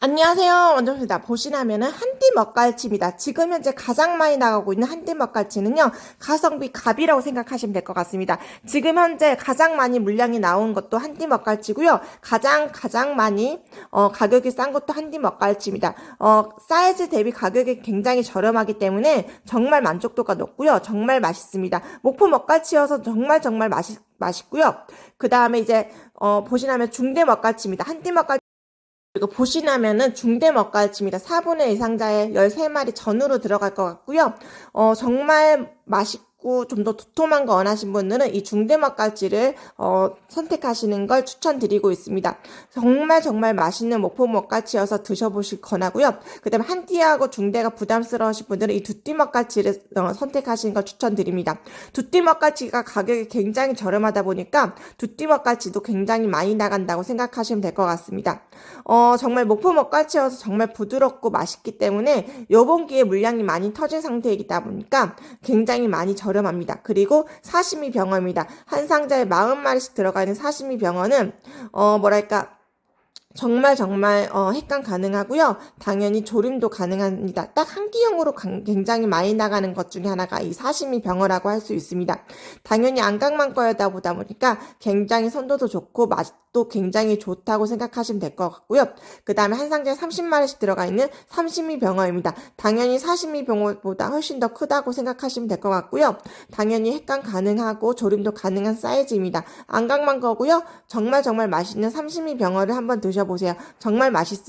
안녕하세요. 원정입니다. 보시면은 한띠 먹갈치입니다. 지금 현재 가장 많이 나가고 있는 한띠 먹갈치는요, 가성비 갑이라고 생각하시면 될 것 같습니다. 지금 현재 가장 많이 물량이 나온 것도 한띠 먹갈치고요. 가장 가장 많이 어, 가격이 싼 것도 한띠 먹갈치입니다. 어, 사이즈 대비 가격이 굉장히 저렴하기 때문에 정말 만족도가 높고요. 정말 맛있습니다. 목포 먹갈치여서 정말 정말 맛있 맛있고요. 그 다음에 이제 어, 보시면 중대 먹갈치입니다. 한띠 먹갈치 그리고 보시면은 중대 먹갈치입니다. 4분의 2 상자에 13마리 전으로 들어갈 것 같고요. 어, 정말 맛있 고 좀 더 두툼한 거 원하신 분들은 이 중대 먹갈치를 어, 선택하시는 걸 추천드리고 있습니다. 정말 정말 맛있는 목포 먹갈치여서 드셔보실 권하고요. 그 다음에 한띠하고 중대가 부담스러우신 분들은 이 두띠 먹갈치를 어, 선택하시는 걸 추천드립니다. 두띠 먹갈치가 가격이 굉장히 저렴하다 보니까 두띠 먹갈치도 굉장히 많이 나간다고 생각하시면 될 것 같습니다. 어, 정말 목포 먹갈치여서 정말 부드럽고 맛있기 때문에 요번 기회에 물량이 많이 터진 상태이다 보니까 굉장히 많이 저 렴합니다. 그리고 사시미 병어입니다. 한 상자에 40마리씩 들어가 있는 사시미 병어는 어, 뭐랄까 정말 정말 어, 획간 가능하고요. 당연히 조림도 가능합니다. 딱 한 끼용으로 강- 굉장히 많이 나가는 것 중에 하나가 이 사시미 병어라고 할 수 있습니다. 당연히 안강만 거여다 보다 보니까 굉장히 선도도 좋고 맛도 굉장히 좋다고 생각하시면 될 것 같고요. 그 다음에 한 상자에 30마리씩 들어가 있는 삼시미 병어입니다. 당연히 사시미 병어보다 훨씬 더 크다고 생각하시면 될 것 같고요. 당연히 획간 가능하고 조림도 가능한 사이즈입니다. 안강만 거고요. 정말 정말 맛있는 삼시미 병어를 한번 드셔 보세요. 정말 맛있